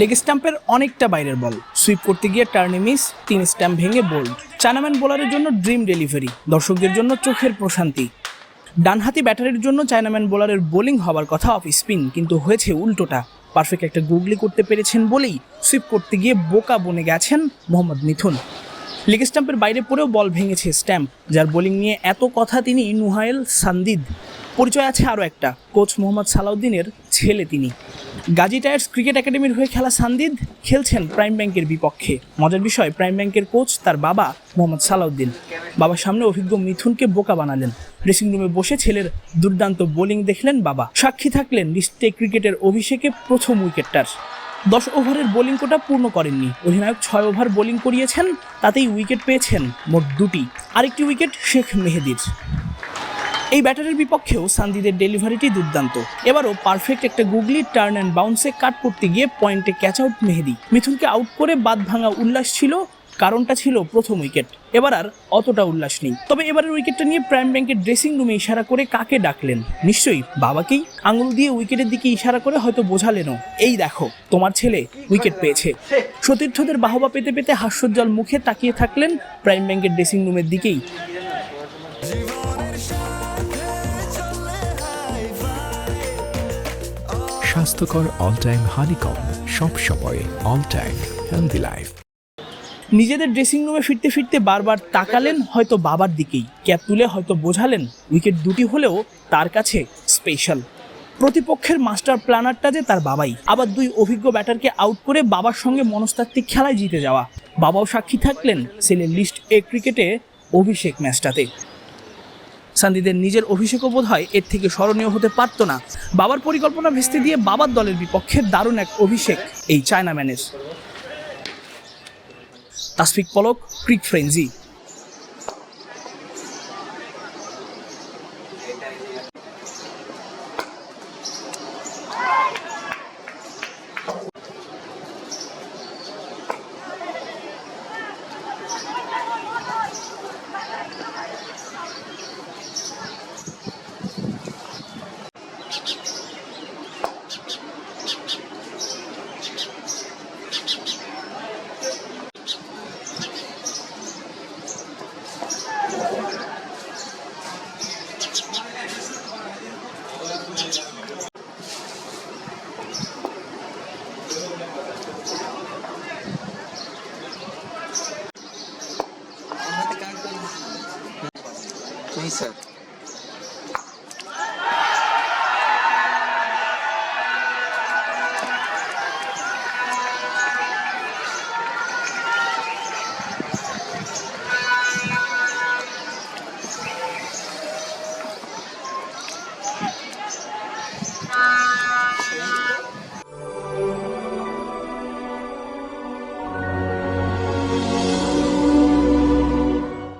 Leg স্ট্যাম্পের অনেকটা বাইরের বল সুইপ করতে গিয়ে টার্নি মিস তিন স্ট্যাম্প ভেঙে বোল্ড চায়নাম্যান বোলারের জন্য ড্রিম ডেলিভারি দর্শকদের জন্য চোখের প্রশান্তি। ডানহাতি ব্যাটারের জন্য চায়নাম্যান বোলারের বোলিং হবার কথা অফ স্পিন কিন্তু হয়েছে উল্টোটা। পারফেক্ট একটা গুগলি করতে পেরেছেন বলেই সুইপ করতে গিয়ে বোকা বনে গেছেন মোহাম্মদ মিথুন। লেগ স্ট্যাম্পের বাইরে পড়েও বল ভেঙেছে স্ট্যাম্প যার বোলিং নিয়ে এত কথা তিনি নুহায়েল সান্দিদ। পরিচয় আছে আরও একটা কোচ মোহাম্মদ সালাউদ্দিনের ছেলে তিনি। গাজী টায়ার্স ক্রিকেট একাডেমির হয়ে খেলা সান্দিদ খেলছেন প্রাইম ব্যাংকের বিপক্ষে। মজার বিষয়, প্রাইম ব্যাংকের কোচ তার বাবা মোহাম্মদ সালাউদ্দিন। বাবার সামনে অভিজ্ঞ মিথুনকে বোকা বানালেন। ড্রেসিং রুমে বসে ছেলের দুর্দান্ত বোলিং দেখলেন বাবা। সাক্ষী থাকলেন লিস্টে ক্রিকেটের অভিষেকে প্রথম উইকেটটার। দশ ওভারের বোলিং কোটা পূর্ণ করেননি। অধিনায়ক ছয় ওভার বোলিং করিয়েছেন, তাতেই উইকেট পেয়েছেন মোট দুটি। আরেকটি উইকেট শেখ মেহেদির। এই ব্যাটারের বিপক্ষেও সান্দিদের ডেলিভারিটি দুর্দান্ত। এবারও পারফেক্ট একটা গুগলি টার্ন অ্যান্ড বাউন্সে কাট করতে গিয়ে পয়েন্টে ক্যাচ আউট মেহেদি। মিথুনকে আউট করে বাদ ভাঙা উল্লাস ছিল, কারণটা ছিল প্রথম উইকেট এবার আর অতটা উল্লাস নেই। তবে এবারের উইকেটটা নিয়ে প্রাইম ব্যাংকের ড্রেসিং রুমে ইশারা করে কাকে ডাকলেন? নিশ্চয়ই বাবাকেই? আঙুল দিয়ে উইকেটের দিকে ইশারা করে হয়তো বোঝালেনও। এই দেখো, তোমার ছেলে উইকেট পেয়েছে। সতীর্থদের বাহবা পেতে পেতে হাস্যোজ্জ্বল মুখে তাকিয়ে থাকলেন প্রাইম ব্যাংকের ড্রেসিং রুমের দিকেই। স্বাস্থ্যকর অল টাইম হানিকম সব সময় অল টাইম হেলদি লাইফ নিজেদের ড্রেসিং রুমে ফিরতে ফিরতে বারবার তাকালেন হয়তো বাবার দিকেই, ক্যাপ তুলে হয়তো বোঝালেন উইকেট দুটি হলেও তার কাছে স্পেশাল প্রতিপক্ষের মাস্টার প্ল্যানারটা যে তার বাবাই, আবার দুই অভিজ্ঞ ব্যাটারকে আউট করে বাবার সঙ্গে মনস্তাত্ত্বিক খেলায় জিতে যাওয়া। বাবাও সাক্ষী থাকলেন ছেলের লিস্ট এ ক্রিকেটে অভিষেক ম্যাচটাতে। সান্দিদের নিজের অভিষেকও বোধ হয় এর থেকে স্মরণীয় হতে পারত না। বাবার পরিকল্পনা ভেস্তে দিয়ে বাবার দলের বিপক্ষে দারুণ এক অভিষেক এই China চায়নাম্যানের Tasfiq Palok, crick frenzy. Quem serve?